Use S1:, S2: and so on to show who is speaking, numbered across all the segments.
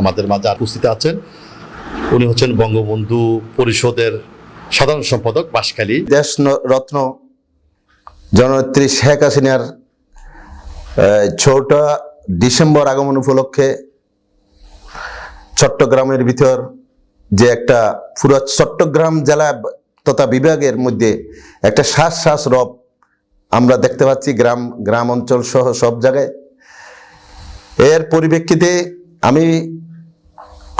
S1: আমাদের মাঝে উপস্থিত আছেন। উনি হচ্ছেন বঙ্গবন্ধু পরিষদের সাধারণ সম্পাদক বাসখালী।
S2: দেশ রত্ন জননেত্রী শেখ হাসিনার ছটা ডিসেম্বর আগমন উপলক্ষে চট্টগ্রামের ভিতর যে একটা পুরো চট্টগ্রাম জেলা তথা বিভাগের মধ্যে একটা শ্বাস শ্বাস রব আমরা দেখতে পাচ্ছি, গ্রাম গ্রাম অঞ্চল সহ সব জায়গায়। এর পরিপ্রেক্ষিতে আমি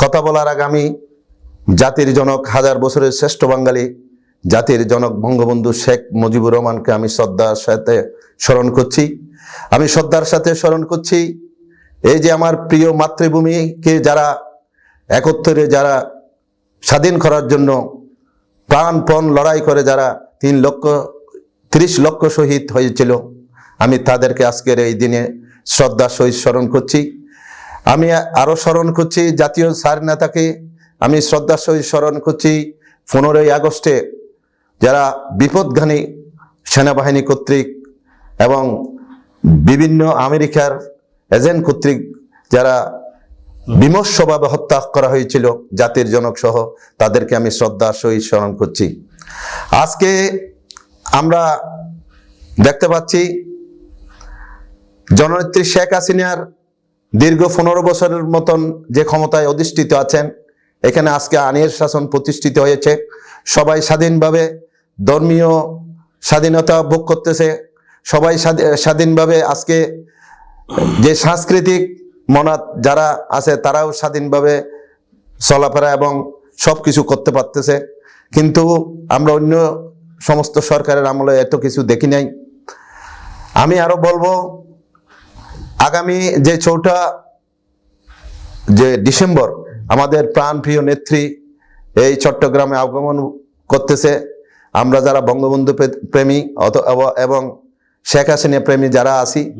S2: কথা বলার আগে আমি জাতির জনক, হাজার বছরের শ্রেষ্ঠ বাঙালি, জাতির জনক বঙ্গবন্ধু শেখ মুজিবুর রহমানকে আমি শ্রদ্ধার সাথে স্মরণ করছি। আমি শ্রদ্ধার সাথে স্মরণ করছি, এই যে আমার প্রিয় মাতৃভূমিকে যারা একত্রে যারা স্বাধীন করার জন্য প্রাণপণ লড়াই করে, যারা তিন লক্ষ, ত্রিশ লক্ষ শহীদ হয়েছিল, আমি তাদেরকে আজকের এই দিনে শ্রদ্ধার সহিত স্মরণ করছি। আমি আরও স্মরণ করছি জাতীয় সার নেতাকে। আমি শ্রদ্ধার সহিত স্মরণ করছি পনেরোই আগস্টে যারা বিপদঘানী সেনাবাহিনী কর্তৃক এবং বিভিন্ন আমেরিকার এজেন্ট কর্তৃক যারা বিমর্ষভাবে হত্যা করা হয়েছিল জাতির জনক সহ, তাদেরকে আমি শ্রদ্ধার সহিত স্মরণ করছি। আজকে আমরা দেখতে পাচ্ছি জননেত্রী শেখ হাসিনার দীর্ঘ পনেরো বছরের মতন যে ক্ষমতায় অধিষ্ঠিত আছেন, এখানে আজকে আইনের শাসন প্রতিষ্ঠিত হয়েছে। সবাই স্বাধীনভাবে ধর্মীয় স্বাধীনতা ভোগ করতেছে। সবাই স্বাধী- স্বাধীনভাবে আজকে যে সাংস্কৃতিক মনাত যারা আছে, তারাও স্বাধীনভাবে চলাফেরা এবং সব কিছু করতে পারতেছে। কিন্তু আমরা অন্য সমস্ত সরকারের আমলে এত কিছু দেখি নাই। আমি আরও বলব আগামী যে চৌঠা, যে ডিসেম্বর আমাদের প্রাণপ্রিয় নেত্রী এই চট্টগ্রামে আগমন করতেছে, আমরা যারা বঙ্গবন্ধু প্রেমী অত- এবং শেখ হাসিনা প্রেমী যারা আছি,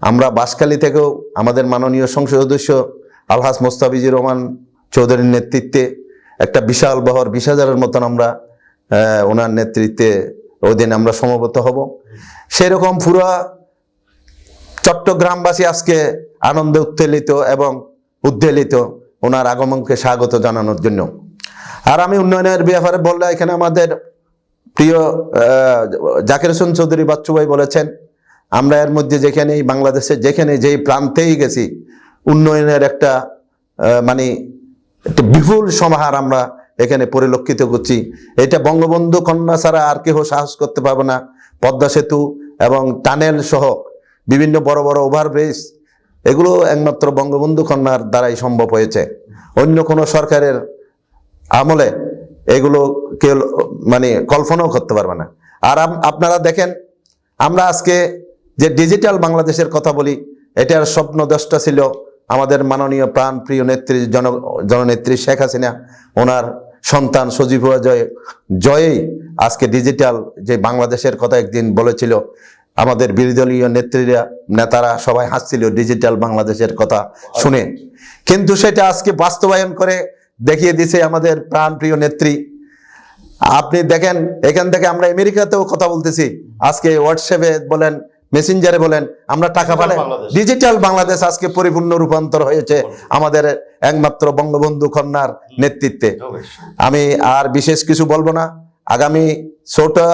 S2: আমরা বাসখালী থেকেও আমাদের মাননীয় সংসদ সদস্য আলহাস মোস্তাফিজুর রহমান চৌধুরীর নেতৃত্বে একটা বিশাল বহর, বিশ হাজারের মতন আমরা ওনার নেতৃত্বে ওই দিন আমরা সমবেত হব। সেরকম পুরা চট্টগ্রামবাসী আজকে আনন্দে উত্তেলিত এবং উদ্বেলিত। ওনার আগমনকে স্বাগত জানানোর জন্য। আর আমি উন্নয়নের ব্যাপারে বললে এখানে আমাদের প্রিয় জাকির হোসেন চৌধুরী বাচ্চু ভাই বলেছেন, আমরা এর মধ্যে যেখানেই, বাংলাদেশে যেখানে যেই প্রান্তেই গেছি, উন্নয়নের একটা মানে একটা বিপুল সমাহার আমরা এখানে পরিলক্ষিত করছি। এটা বঙ্গবন্ধু কন্যা ছাড়া আর কেউ সাহস করতে পারবে না। পদ্মা সেতু এবং টানেল সহ বিভিন্ন বড় বড় ওভারব্রিজ এগুলো একমাত্র বঙ্গবন্ধু কন্যার দ্বারাই সম্ভব হয়েছে। অন্য কোনো সরকারের আমলে এগুলো কেউ মানে কল্পনাও করতে পারবে না। আর আপনারা দেখেন, আমরা আজকে যে ডিজিটাল বাংলাদেশের কথা বলি, এটার স্বপ্ন স্বপ্নদ্রষ্টা ছিল আমাদের মাননীয় প্রাণ প্রিয় নেত্রী জন, জননেত্রী শেখ হাসিনা, ওনার সন্তান সজীব জয়, জয়েই আজকে ডিজিটাল যে বাংলাদেশের কথা একদিন বলেছিল আমাদের বিরোধীয় নেত্রীরা নেতারা সবাই হাসছিল ডিজিটাল বাংলাদেশের কথা শুনে। কিন্তু সেটা আজকে বাস্তবায়ন করে দেখিয়ে দিছে আমাদের প্রাণপ্রিয় নেত্রী। আপনি দেখেন এখান থেকে আমরা আমেরিকাতেও কথা বলতেছি। আজকে হোয়াটসঅ্যাপে বলেন মেসেঞ্জারে বলেন আমরা টাকা পাঠাই ডিজিটাল বাংলাদেশ। আজকে পরিপূর্ণ রূপান্তর হয়েছে আমাদের একমাত্র বঙ্গবন্ধু কন্যার নেতৃত্বে। আমি আর বিশেষ কিছু বলব না। আগামী চৌঠা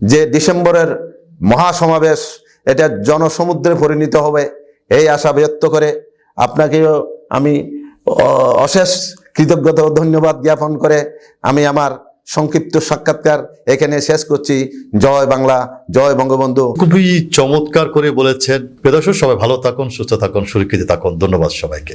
S2: যে ডিসেম্বরের মহাসমাবেশ, এটা জনসমুদ্রে পরিণত হবে, এই আশা ব্যক্ত করে আপনাকেও আমি অশেষ কৃতজ্ঞতা ও ধন্যবাদ জ্ঞাপন করে আমি আমার সংক্ষিপ্ত সাক্ষাৎকার এখানে শেষ করছি। জয় বাংলা, জয় বঙ্গবন্ধু।
S1: খুবই চমৎকার করে বলেছেন। প্রিয় সবাই ভালো থাকুন, সুস্থ থাকুন, সুরক্ষিত থাকুন। ধন্যবাদ সবাইকে।